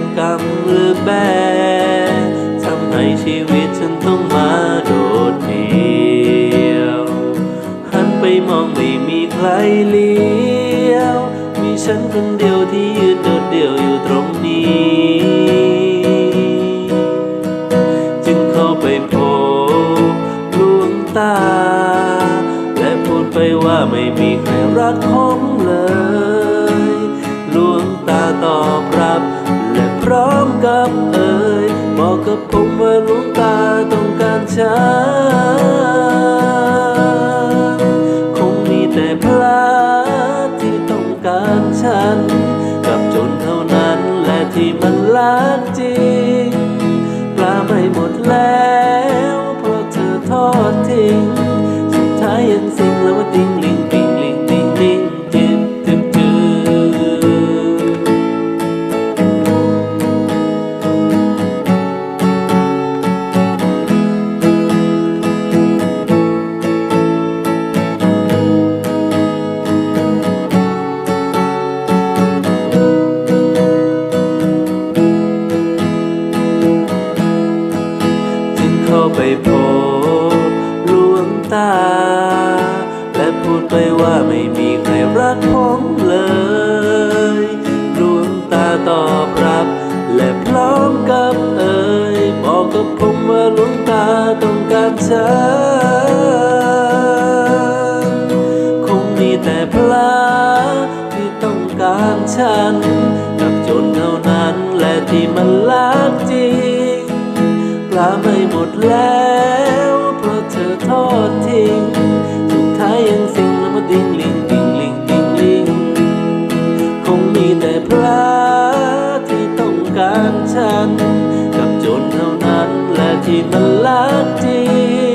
รกรรมหรือแบทำให้ชีวิตฉันต้องมาโดดเดี่ยว หันไปมองไม่มีใครเลี้ยว มีฉันคนเดียวที่ยืนโดดเดี่ยวอยู่ตรงนี้ จึงเข้าไปพบลวงตา และพูดไปว่าไม่มีใครรักผมเลยลวงตาตอบรับ ร้อมกับเอ่ยบอกกับผมว่าลวงตาต้องการฉันคงมีแต่พระที่ต้องการฉัน กับจนเท่านั้นแหละที่มันรักจริงปลาไม่หมดแล้ว เพราะเธอทอดทิ้งสุดท้ายยังสิ่งแล้วว่าติง เข้าไปพบหลวงตา และพูดไปว่าไม่มีใครรักผมเลยลวงตาตอบรับ และพร้อมกับเอ่ยบอกกับผมว่าลวงตาต้องการฉันคงมีแต่พระที่ต้องการฉัน กับจนเท่านั้นและที่มันรักจริง ปลาไม่หมดแล้วเพราะเธอทอดทิ้งสุดท้ายยังสิ่งแล้วมาดิ้งลิงดิ้งลิงดิ้งลิงคงมีแต่ปลาที่ต้องการฉัน กับจนเท่านั้นแหละที่มันรักจริ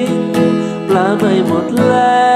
งปลาไม่หมดแล้ว